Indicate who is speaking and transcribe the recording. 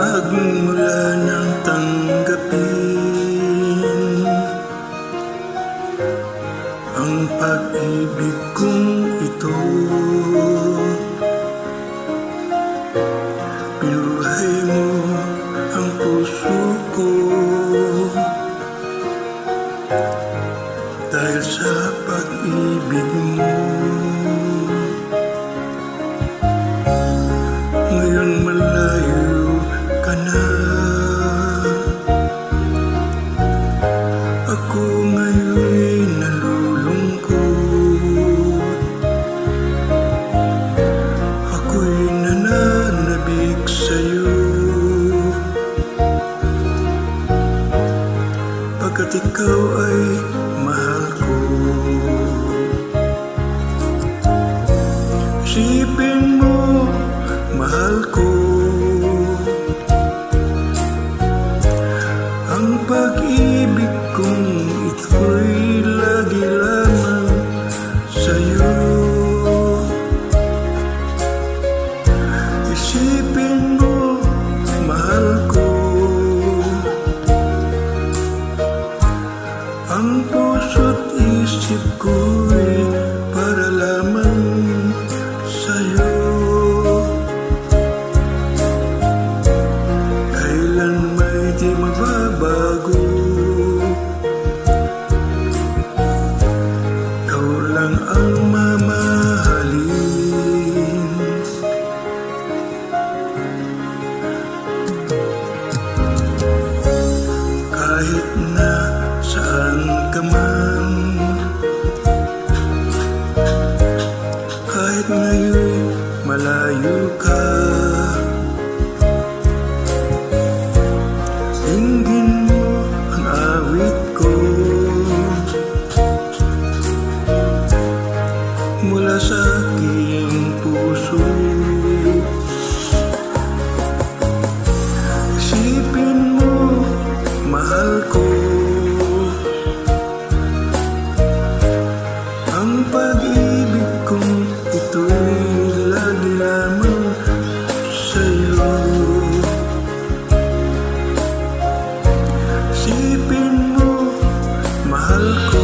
Speaker 1: magmula ng tanggapin ang pag-ibig kong ito. Pinuhay mo ang puso ko dahil sa pag-ibig mo. away. ter muito Isipin mo, mahal ko